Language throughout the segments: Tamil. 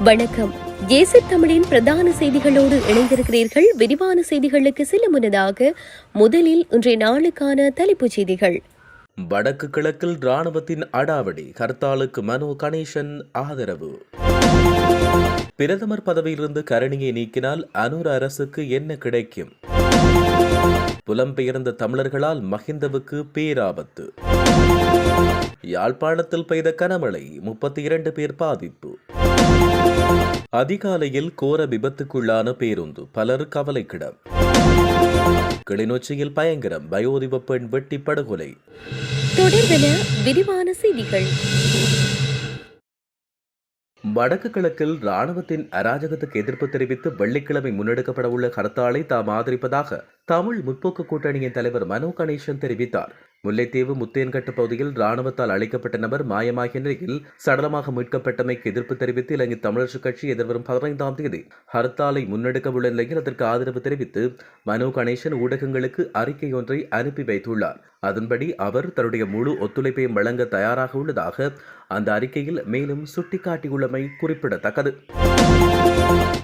வணக்கம். ஏசி தமிழின் பிரதான செய்திகளோடு இணைந்திருக்கிறீர்கள். விரிவான செய்திகளுக்கு செல்ல முன்னதாக முதலில் இன்றைய நாளுக்கான தலைப்புச் செய்திகள். வடக்கு கிழக்கில் ராணுவத்தின் அடாவடி ஹர்த்தாலுக்கு மனு கணேசன் ஆதரவு. பிரதமர் பதவியிலிருந்து கரணியை நீக்கினால் அனூர் அரசுக்கு என்ன கிடைக்கும்? புலம்பெயர்ந்த தமிழர்களால் மஹிந்தவுக்கு பேராபத்து. யாழ்ப்பாணத்தில் பெய்த கனமழை முப்பத்தி இரண்டு பேர் பாதிப்பு. அதிகாலையில் கோர விபத்துக்குள்ளான பேருந்து பலர் கவலைக்கிடம். கிளிநொச்சியில் பயங்கரம் வயோதிப பெண் வெட்டி படுகொலை தொடர்பென விரிவான செய்திகள். வடக்கு கிழக்கில் ராணுவத்தின் அராஜகத்துக்கு எதிர்ப்பு தெரிவித்து வெள்ளிக்கிழமை முன்னெடுக்கப்பட உள்ள ஹர்த்தாலை தாம் ஆதரிப்பதாக தமிழ் முற்போக்கு கூட்டணியின் தலைவர் மனோ கணேசன் தெரிவித்தார். முல்லைத்தீவு முத்தையன்கட்டு பகுதியில் ராணுவத்தால் அளிக்கப்பட்ட நபர் மாயமாகிய நிலையில் சடலமாக மீட்கப்பட்டமைக்கு எதிர்ப்பு தெரிவித்து இலங்கை தமிழரசுக் கட்சி எதிர்வரும் பதினைந்தாம் தேதி ஹர்த்தாலை முன்னெடுக்க உள்ள நிலையில் அதற்கு ஆதரவு தெரிவித்து மனோ கணேசன் ஊடகங்களுக்கு அறிக்கை ஒன்றை அனுப்பி வைத்துள்ளார். அதன்படி அவர் தன்னுடைய முழு ஒத்துழைப்பையும் வழங்க தயாராக உள்ளதாக அந்த அறிக்கையில் மேலும் சுட்டிக்காட்டியுள்ளமை குறிப்பிடத்தக்கது.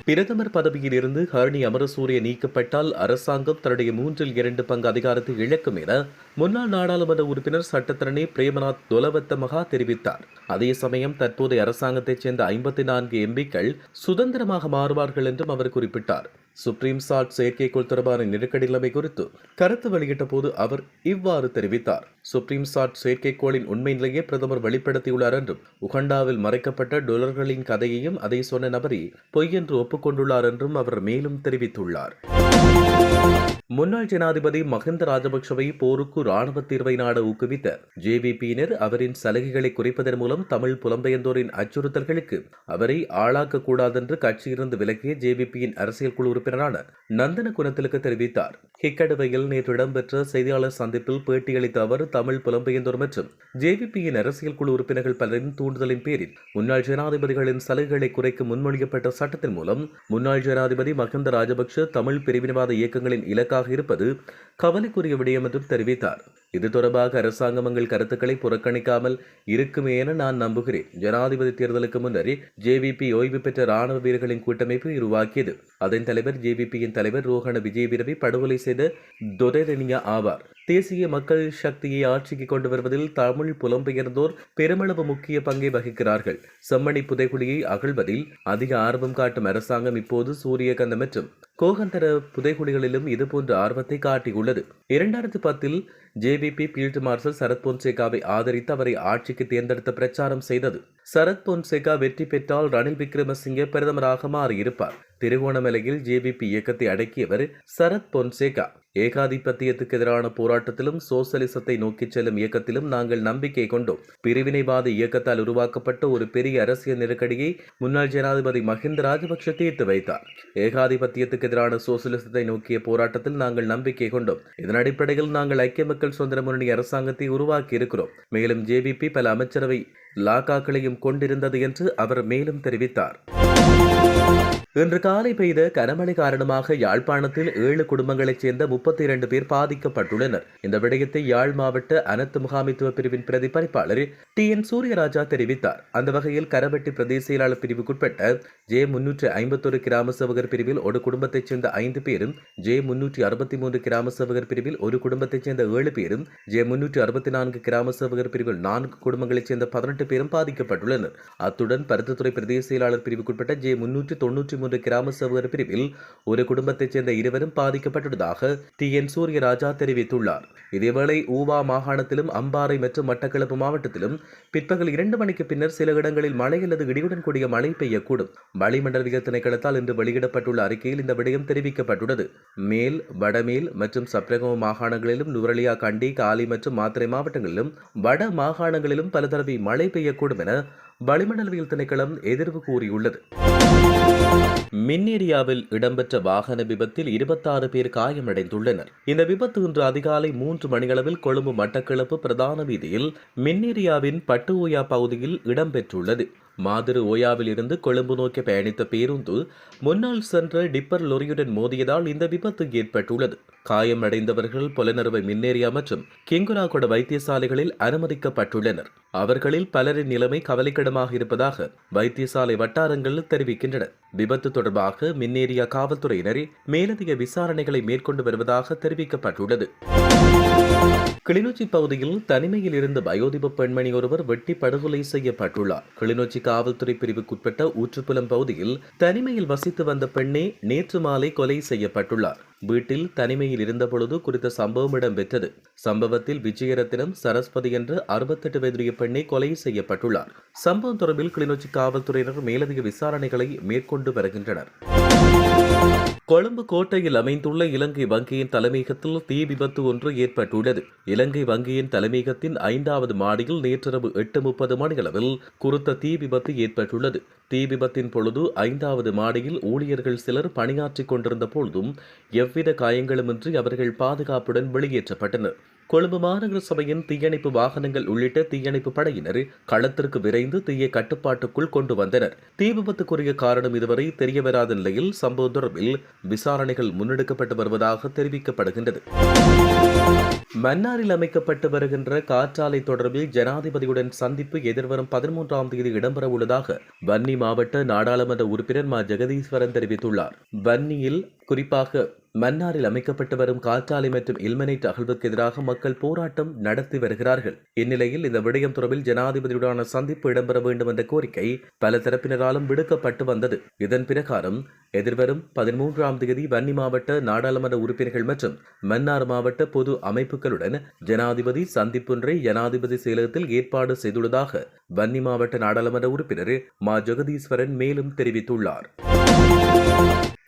பிரதமர் பதவியில் இருந்து ஹரணி அமரசூரிய நீக்கப்பட்டால் அரசாங்கம் தன்னுடைய மூன்றில் இரண்டு பங்கு அதிகாரத்தை இழக்கும் என முன்னாள் நாடாளுமன்ற உறுப்பினர் சட்டத்தரணி பிரேமநாத் தொலவத்த மகா தெரிவித்தார். அதே சமயம் தற்போதைய அரசாங்கத்தைச் சேர்ந்த ஐம்பத்தி நான்கு எம்பிக்கள் சுதந்திரமாக மாறுவார்கள் என்றும் அவர் குறிப்பிட்டார். சுப்ரீம் சாட் செயற்கைக்கோள் தொடர்பான நெருக்கடி நிலைமை குறித்து கருத்து வெளியிட்ட போது அவர் இவ்வாறு தெரிவித்தார். சுப்ரீம் சாட் செயற்கைக்கோளின் உண்மை நிலையை பிரதமர் வெளிப்படுத்தியுள்ளார் என்றும் உகண்டாவில் மறைக்கப்பட்ட டொலர்களின் கதையையும் அதை சொன்ன நபரே பொய் என்று ஒப்புக்கொண்டுள்ளார் என்றும் அவர் மேலும் தெரிவித்துள்ளார். முன்னாள் ஜனாதிபதி மஹிந்த ராஜபக்சவை போருக்கு ராணுவ தீர்வை நாட ஊக்குவித்த ஜேவிபியினர் அவரின் சலுகைகளை குறைப்பதன் மூலம் தமிழ் புலம்பெயர்ந்தோரின் அச்சுறுத்தல்களுக்கு அவரை ஆளாக்கக்கூடாதென்று கட்சியிலிருந்து விலகிய ஜேவிபியின் அரசியல் குழு உறுப்பினரான நந்தன குணத்திலுக்கு தெரிவித்தார். ஹிக்கடுவையில் நேற்று இடம்பெற்ற செய்தியாளர் சந்திப்பில் பேட்டியளித்த அவர் தமிழ் புலம்பெயர்ந்தோர் மற்றும் ஜேவிபியின் அரசியல் குழு உறுப்பினர்கள் பலரின் தூண்டுதலின் பேரில் முன்னாள் ஜனாதிபதிகளின் சலுகைகளை குறைக்க முன்மொழியப்பட்ட சட்டத்தின் மூலம் முன்னாள் ஜனாதிபதி மஹிந்த ராஜபக்ஷ தமிழ் பிரிவினவாத இயக்க இயக்கங்களின் இலக்காக இருப்பது கவலைக்குரிய விடயம் என்றும் தெரிவித்தார். இது தொடர்பாக அரசாங்கங்கள் கருத்துக்களை புறக்கணிக்காமல் இருக்குமே என நான் நம்புகிறேன். ஜனாதிபதி தேர்தலுக்கு முன்னரே ஜேவிபி ஓய்வு பெற்ற ராணுவ வீரர்களின் கூட்டமைப்பு உருவாக்கியது. அதன் தலைவர் ஜேவிபியின் தலைவர் ரோஹண விஜயவீரவை படுகொலை செய்த தொரரணியா ஆவார். தேசிய மக்கள் சக்தியை ஆட்சிக்கு கொண்டு வருவதில் தமிழ் புலம்பெயர்ந்தோர் பெருமளவு முக்கிய பங்கை வகிக்கிறார்கள். செம்மணி புதைகுழியை அகழ்வதில் அதிக ஆர்வம் காட்டும் அரசாங்கம் இப்போது சூரியகந்த மற்றும் கோகந்தர புதைகுழிகளிலும் இதுபோன்ற ஆர்வத்தை காட்டியுள்ளது. இரண்டாயிரத்தி பத்தில் ஜேவிபி ஃபீல்டு மார்ஷல் சரத் பொன்சேகாவை ஆதரித்து அவரை ஆட்சிக்கு தேர்ந்தெடுத்த பிரச்சாரம் செய்தது. சரத் பொன்சேகா வெற்றி பெற்றால் ரணில் விக்ரமசிங்கே பிரதமராக மாறியிருப்பார். திருகோணமலையில் ஜேபிபி இயக்கத்தை அடக்கியவர் சரத் பொன்சேகா. ஏகாதிபத்தியத்துக்கு எதிரான போராட்டத்திலும் சோசலிசத்தை நோக்கிச் செல்லும் இயக்கத்திலும் நாங்கள் நம்பிக்கை கொண்டோம். பிரிவினைவாத இயக்கத்தால் உருவாக்கப்பட்ட ஒரு பெரிய அரசியல் நெருக்கடியை முன்னாள் ஜனாதிபதி மஹிந்த ராஜபக்ஷ தீர்த்து வைத்தார். ஏகாதிபத்தியத்துக்கு எதிரான சோசலிசத்தை நோக்கிய போராட்டத்தில் நாங்கள் நம்பிக்கை கொண்டோம். இதன் அடிப்படையில் நாங்கள் ஐக்கிய மக்கள் சுதந்திர முன்னணி அரசாங்கத்தை உருவாக்கி இருக்கிறோம். மேலும் ஜேவிபி பல அமைச்சரவை லாக்காக்களையும் கொண்டிருந்தது என்று அவர் மேலும் தெரிவித்தார். இன்று காலை பெய்த கனமழை காரணமாக யாழ்ப்பாணத்தில் ஏழு குடும்பங்களைச் சேர்ந்த முப்பத்தி இரண்டு பேர் பாதிக்கப்பட்டுள்ளனர். இந்த விடயத்தை யாழ் மாவட்ட அனத்து முகாமித்துவ பிரிவின் பிரதிபலிப்பாளர் டி. என். சூரியராஜா தெரிவித்தார். அந்த வகையில் கரவெட்டி பிரதேச செயலாளர் பிரிவுக்குட்பட்ட ஜே முன்னூற்றி ஐம்பத்தொரு கிராம சேவகர் பிரிவில் ஒரு குடும்பத்தைச் சேர்ந்த ஐந்து பேரும் ஜே முன்னூற்றி அறுபத்தி மூன்று கிராம சேவகர் பிரிவில் ஒரு குடும்பத்தைச் சேர்ந்த ஏழு பேரும் ஜே முன்னூற்றி அறுபத்தி நான்கு கிராம சேவகர் பிரிவில் நான்கு குடும்பங்களைச் சேர்ந்த பதினெட்டு பேரும் பாதிக்கப்பட்டுள்ளனர். அத்துடன் பருத்தத்துறை பிரதேச செயலாளர் பிரிவுக்குட்பட்ட ஜே முன்னூற்றி தொன்னூற்றி மூன்று கிராம சேவகர் பிரிவில் ஒரு குடும்பத்தைச் சேர்ந்த இருவரும் பாதிக்கப்பட்டுள்ளதாக டி. என். சூரியராஜா தெரிவித்துள்ளார். இதேவேளை ஊவா மாகாணத்திலும் அம்பாறை மற்றும் மட்டக்களப்பு மாவட்டத்திலும் பிற்பகல் இரண்டு மணிக்கு பின்னர் சில இடங்களில் மழை அல்லது இடியுடன் கூடிய மழை பெய்யக்கூடும். வளிமண்டலவியல் திணைக்களத்தால் இன்று வெளியிடப்பட்டுள்ள அறிக்கையில் இந்த விடயம் தெரிவிக்கப்பட்டுள்ளது. மேல் வடமேல் மற்றும் சப்ரகம மாகாணங்களிலும் நுவரலியா கண்டி காலி மற்றும் மாத்திரை மாவட்டங்களிலும் வட மாகாணங்களிலும் பல தடவை மழை பெய்யக்கூடும் என வளிமண்டலவியல் திணைக்களம் எதிர்வு கூறியுள்ளது. மின்னேரியாவில் இடம்பெற்ற வாகன விபத்தில் இருபத்தாறு பேர் காயமடைந்துள்ளனர். இந்த விபத்து இன்று அதிகாலை மூன்று மணியளவில் கொழும்பு மட்டக்களப்பு பிரதான வீதியில் மின்னேரியாவின் பட்டுஓயா பகுதியில் இடம்பெற்றுள்ளது. மாதிரி ஓயாவில் இருந்து கொழும்பு நோக்கி பயணித்த பேருந்து முன்னால் சென்ற டிப்பர் லொரியுடன் மோதியதால் இந்த விபத்து ஏற்பட்டுள்ளது. காயமடைந்தவர்கள் புலனறுவை மின்னேரியா மற்றும் கிங்குராகொட வைத்தியசாலைகளில் அனுமதிக்கப்பட்டுள்ளனர். அவர்களில் பலரின் நிலைமை கவலைக்கிடமாக இருப்பதாக வைத்தியசாலை வட்டாரங்கள் தெரிவிக்கின்றன. விபத்து தொடர்பாக மின்னேரியா காவல்துறையினர் மேலதிக விசாரணைகளை மேற்கொண்டு வருவதாக தெரிவிக்கப்பட்டுள்ளது. கிளிநொச்சி பகுதியில் தனிமையில் இருந்த வயோதிப பெண்மணி ஒருவர் வெட்டி படுகொலை செய்யப்பட்டுள்ளார். கிளிநொச்சி காவல்துறை பிரிவுக்குட்பட்ட ஊற்றுப்புலம் பகுதியில் தனிமையில் வசித்து வந்த பெண்ணே நேற்று மாலை கொலை செய்யப்பட்டுள்ளார். வீட்டில் தனிமையில் இருந்தபொழுது குறித்த சம்பவம் இடம்பெற்றது. சம்பவத்தில் விஜயரத்தினம் சரஸ்வதி என்ற அறுபத்தெட்டு வயதுடைய பெண்ணை கொலை செய்யப்பட்டுள்ளார். சம்பவம் தொடர்பில் கிளிநொச்சி காவல்துறையினர் மேலதிக விசாரணைகளை மேற்கொண்டு வருகின்றனர். கொழும்பு கோட்டையில் அமைந்துள்ள இலங்கை வங்கியின் தலைமையகத்தில் தீ விபத்து ஒன்று ஏற்பட்டுள்ளது. இலங்கை வங்கியின் தலைமையகத்தின் ஐந்தாவது மாடியில் நேற்றிரவு எட்டு முப்பது மணியளவில் குறித்த தீ விபத்து ஏற்பட்டுள்ளது. தீ விபத்தின் பொழுது ஐந்தாவது மாடியில் ஊழியர்கள் சிலர் பணியாற்றிக் கொண்டிருந்த பொழுதும் எவ்வித காயங்களுமின்றி அவர்கள் பாதுகாப்புடன் வெளியேற்றப்பட்டனர். கொழும்பு மாநகர சபையின் தீயணைப்பு வாகனங்கள் உள்ளிட்ட தீயணைப்பு படையினர் களத்திற்கு விரைந்து தீயை கட்டுப்பாட்டுக்குள் கொண்டு வந்தனர். தீ விபத்துக்குரிய காரணம் இதுவரை தெரியவராத நிலையில் சம்பவம் தொடர்பில் விசாரணைகள் முன்னெடுக்கப்பட்டு வருவதாக தெரிவிக்கப்படுகின்றது. மன்னாரில் அமைக்கப்பட்டு வருகின்ற காற்றாலை தொடர்பில் ஜனாதிபதியுடன் சந்திப்பு எதிர்வரும் பதிமூன்றாம் தேதி இடம்பெற உள்ளதாக வன்னி மாவட்ட நாடாளுமன்ற உறுப்பினர் மா. ஜெகதீஸ்வரன் தெரிவித்துள்ளார். வன்னியில் குறிப்பாக மன்னாரில் அமைக்கப்பட்டு வரும் காற்றாலை மற்றும் இல்மனைட் அகழ்வுக்கு எதிராக மக்கள் போராட்டம் நடத்தி வருகிறார்கள். இந்நிலையில் இந்த விடயம் தொடர்பில் ஜனாதிபதியுடனான சந்திப்பு இடம்பெற வேண்டும் என்ற கோரிக்கை பல தரப்பினராலும் விடுக்கப்பட்டு வந்தது. இதன் பிரகாரம் எதிர்வரும் பதிமூன்றாம் தேதி வன்னி மாவட்ட நாடாளுமன்ற உறுப்பினர்கள் மற்றும் மன்னார் மாவட்ட பொது அமைப்புகளுடன் ஜனாதிபதி சந்திப்பொன்றை ஜனாதிபதி செயலகத்தில் ஏற்பாடு செய்துள்ளதாக வன்னி மாவட்ட நாடாளுமன்ற உறுப்பினர் மா. ஜெகதீஸ்வரன் மேலும் தெரிவித்துள்ளார்.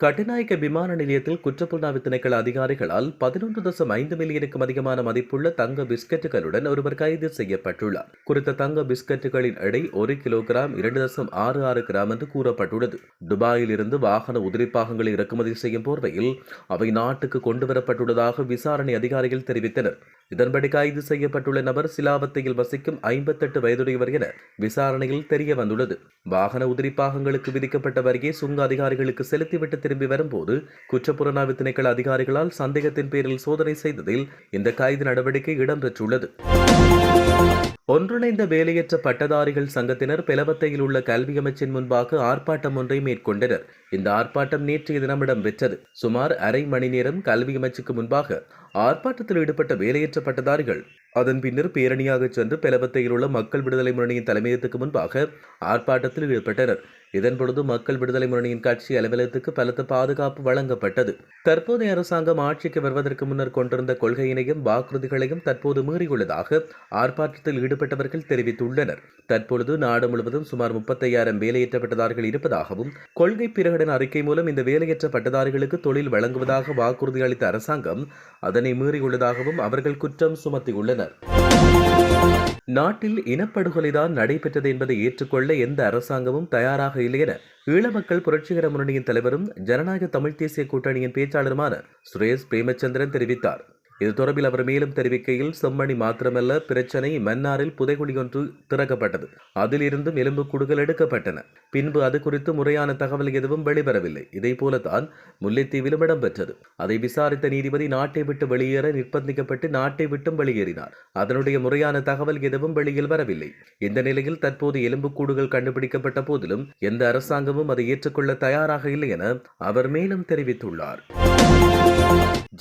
கட்டுநாயக்க விமான நிலையத்தில் குற்றப்புலனாய்வு திணைக்கள அதிகாரிகளால் பதினொன்று தசம் ஐந்து மில்லியனுக்கும் அதிகமான மதிப்புள்ள தங்க பிஸ்கட்டுகளுடன் ஒருவர் கைது செய்யப்பட்டுள்ளார். குறித்த தங்க பிஸ்கட்டுகளின் எடை ஒரு கிலோகிராம் இரண்டு தசம் ஆறு ஆறு கிராம் என்று கூறப்பட்டுள்ளது. துபாயில் இருந்து வாகன உதிரிப்பாகங்களை இறக்குமதி செய்யும் போர்வையில் அவை நாட்டுக்கு கொண்டுவரப்பட்டுள்ளதாக விசாரணை அதிகாரிகள் தெரிவித்தனர். இதன்படி கைது செய்யப்பட்டுள்ள நபர் சிலாவத்தையில் வசிக்கும் ஐம்பத்தெட்டு வயதுடையவர் என விசாரணையில் தெரிய வந்துள்ளது வாகன உதிரிப்பாகங்களுக்கு விதிக்கப்பட்ட வரியை சுங்க அதிகாரிகளுக்கு செலுத்திவிட்டு திரும்பி வரும்போது குற்றப்புலனாய்வு திணைக்கள அதிகாரிகளால் சந்தேகத்தின் பேரில் சோதனை செய்ததில் இந்த கைது நடவடிக்கை இடம்பெற்றுள்ளது. ஒன்றிணைந்த வேலையற்ற பட்டதாரிகள் சங்கத்தினர் பெலவத்தையில் உள்ள கல்வி அமைச்சின் முன்பாக ஆர்ப்பாட்டம் ஒன்றை மேற்கொண்டனர். இந்த ஆர்ப்பாட்டம் நேற்றைய தினம் இடம்பெற்றது. சுமார் அரை மணி நேரம் கல்வி அமைச்சுக்கு முன்பாக ஆர்ப்பாட்டத்தில் ஈடுபட்ட வேலையற்ற பட்டதாரிகள் அதன் பின்னர் பேரணியாக சென்று பெலவத்தையில் உள்ள மக்கள் விடுதலை முன்னணியின் தலைமையகத்துக்கு முன்பாக ஆர்ப்பாட்டத்தில் ஈடுபட்டனர். இதன்பொழுது மக்கள் விடுதலை முன்னணியின் கட்சி அலுவலகத்துக்கு பலத்த பாதுகாப்பு வழங்கப்பட்டது. தற்போதைய அரசாங்கம் ஆட்சிக்கு வருவதற்கு முன்னர் கொண்டிருந்த கொள்கையினையும் வாக்குறுதிகளையும் தற்போது மீறியுள்ளதாக ஆர்ப்பாட்டத்தில் ஈடுபட்டவர்கள் தெரிவித்துள்ளனர். தற்பொழுது நாடு முழுவதும் சுமார் முப்பத்தையாயிரம் வேலையற்ற பட்டதாரிகள் இருப்பதாகவும் கொள்கை பிரகடன அறிக்கை மூலம் இந்த வேலையற்ற பட்டதாரிகளுக்கு தொழில் வழங்குவதாக வாக்குறுதி அளித்த அரசாங்கம் அதனை மீறியுள்ளதாகவும் அவர்கள் குற்றம் சுமத்தியுள்ளனர். நாட்டில் இனப்படுகொலைதான் நடைபெற்றது என்பதை ஏற்றுக்கொள்ள எந்த அரசாங்கமும் தயாராக இல்லை என ஈழமக்கள் புரட்சிகர முன்னணியின் தலைவரும் ஜனநாயக தமிழ் தேசிய கூட்டணியின் பேச்சாளருமான சுரேஷ் பிரேமச்சந்திரன் தெரிவித்தார். இது தொடர்பில் அவர் மேலும் தெரிவிக்கையில் செம்மணி மாத்திரமல்ல பிரச்சனை மன்னாரில் புதைகுழியொன்று திறக்கப்பட்டது. அதிலிருந்தும் எலும்புக்கூடுகள் எடுக்கப்பட்டன. பின்பு அது குறித்து முறையான தகவல் எதுவும் வெளிவரவில்லை. இதே போலத்தான் முல்லைத்தீவிலும் இடம்பெற்றது. அதை விசாரித்த நீதிபதி நாட்டை விட்டு வெளியேற நிர்பந்திக்கப்பட்டு நாட்டை விட்டும் வெளியேறினார். அதனுடைய முறையான தகவல் எதுவும் வெளியில் வரவில்லை. இந்த நிலையில் தற்போது எலும்புக்கூடுகள் கண்டுபிடிக்கப்பட்ட போதிலும் எந்த அரசாங்கமும் அதை ஏற்றுக்கொள்ள தயாராக இல்லை என அவர் மேலும் தெரிவித்துள்ளார்.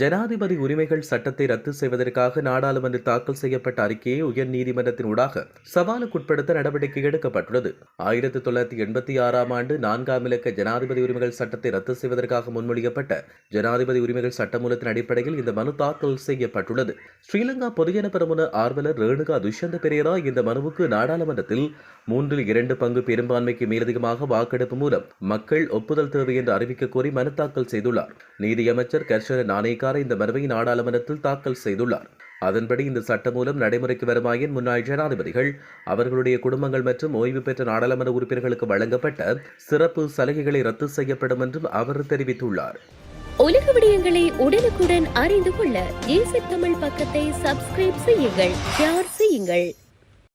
ஜனாதிபதி உரிமைகள் சட்டத்தை ரத்து செய்வதற்காக நாடாளுமன்ற தாக்கல் செய்யப்பட்ட அறிக்கையை உயர்நீதிமன்றத்தின் ஊடாக சவாலுக்குட்படுத்த நடவடிக்கை எடுக்கப்பட்டுள்ளது. ஆயிரத்தி தொள்ளாயிரத்தி எண்பத்தி ஆறாம் ஆண்டு நான்காம் இலக்க ஜனாதிபதி உரிமைகள் சட்டத்தை ரத்து செய்வதற்காக முன்மொழியப்பட்ட ஜனாதிபதி உரிமைகள் சட்டமூலத்தின் அடிப்படையில் இந்த மனு தாக்கல் செய்யப்பட்டுள்ளது. ஸ்ரீலங்கா பொதுஜன பெரமுன ஆர்வலர் ரேணுகா துஷ்யந்த பெரேரா இந்த மனுவுக்கு நாடாளுமன்றத்தில் மூன்றில் இரண்டு பங்கு பெரும்பான்மைக்கு மேலதிகமாக வாக்கெடுப்பு மூலம் மக்கள் ஒப்புதல் தேவை என்று அறிவிக்க கோரி மனு தாக்கல் செய்துள்ளார். நீதியமைச்சர் கர்ஷன நாணயக்கார இந்த மனுவை நாடாளுமன்றத்தில் தாக்கல் செய்துள்ளார். அதன்படி இந்த சட்டம் மூலம் நடைமுறைக்கு வருமாயின் முன்னாள் ஜனாதிபதிகள் அவர்களுடைய குடும்பங்கள் மற்றும் ஓய்வு பெற்ற நாடாளுமன்ற உறுப்பினர்களுக்கு வழங்கப்பட்ட சிறப்பு சலுகைகளை ரத்து செய்யப்படும் என்றும் அவர் தெரிவித்துள்ளார். உலக விடயங்களை உடனுக்குடன் அறிந்து கொள்ள தமிழ் பக்கத்தை சப்ஸ்கிரைப் செய்யுங்கள் ஷேர் செய்யுங்கள்.